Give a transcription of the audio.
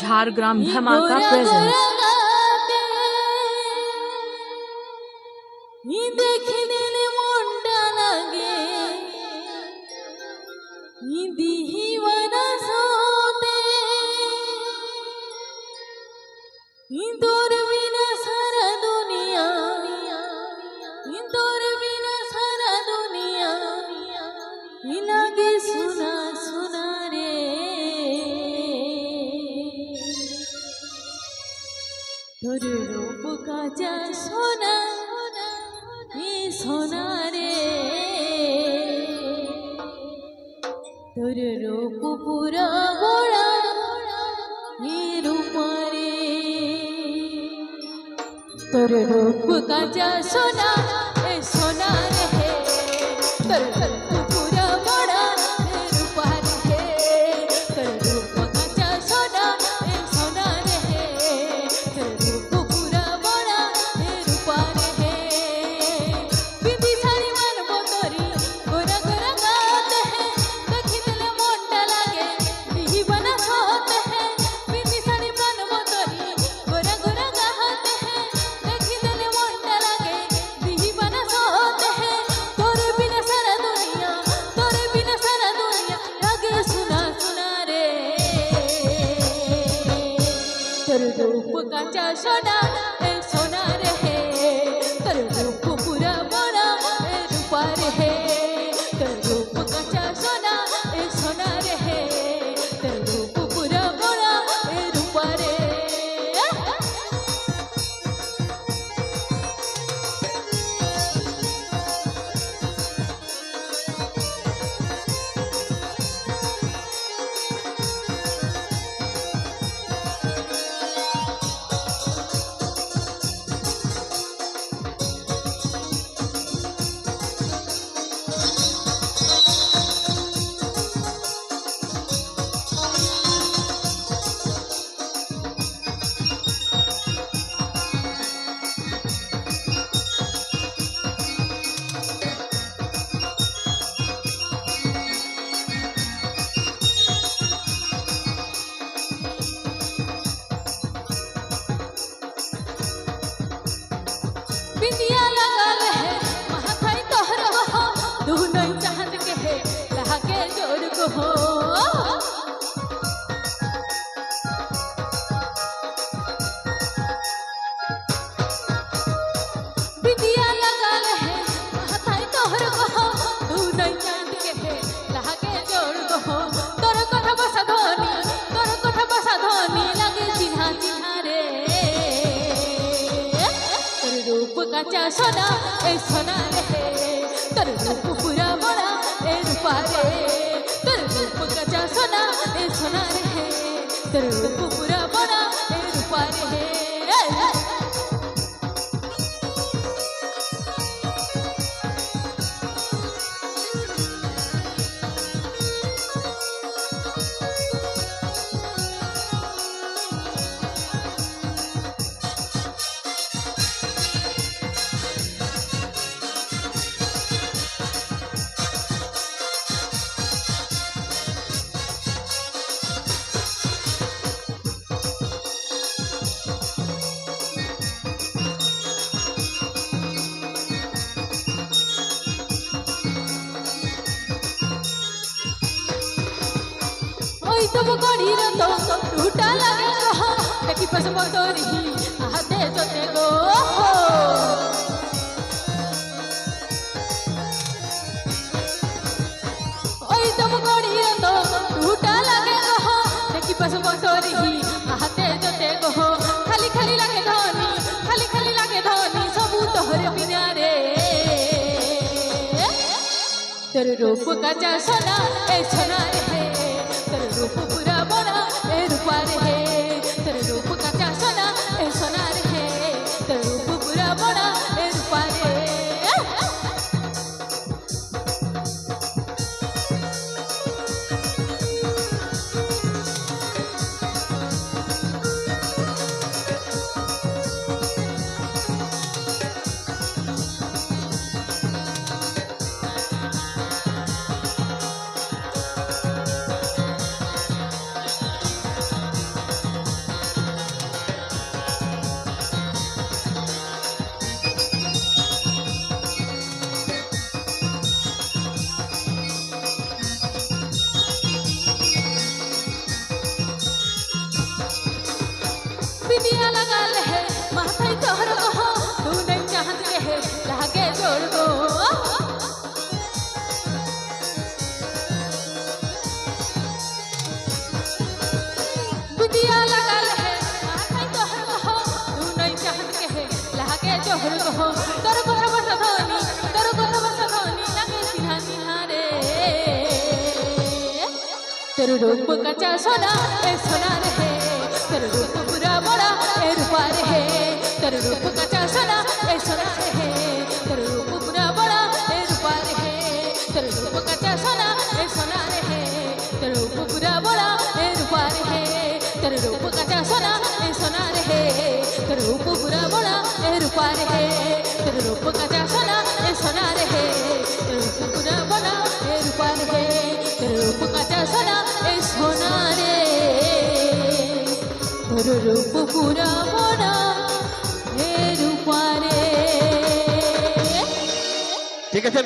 ঝাড়গ্রাম ধামাকা প্রেজেন্স দেখে তোর রূপ কাজা সোনা, এ সোনা রে। তোর রূপ পুরা বড়া এ রূপারে তোর রূপ কাজা সোনা, এ সোনা রে। তোর সোনা Bin diyalara সোনা এই সোনা তবু করি রত টুটা লাগে কহ দেখি পাশ বদরি হাতে চতে গো ওই তবু করি রত টুটা লাগে কহ দেখি পাশ বদরি হাতে চতে গো খালি খালি লাগে ধনি খালি খালি লাগে ধনি সবু তোহরে বিনা রে তোর রূপ কাজা সোনা এ সোনা রে রূপ পুরা বড়া এর পারে तेरे रूप कचा सोना ए सोना रहे तेरे रूप पूरा बड़ा ए रूपा रहे तेरे रूप कचा सोना ए सोना रहे तेरे रूप पूरा बड़ा ए रूपा रहे तेरे रूप कचा सोना ए सोना रहे तेरे रूप पूरा बड़ा ए रूपा रहे तेरे रूप कचा सोना এ রূপা রে তোর রূপ কাঁচা সোনা, এ সোনা রে তোর রূপ পুরা বড়া এ রূপা রে তোর রূপ কাঁচা সোনা, এ সোনা পুরা ঠিক আছে?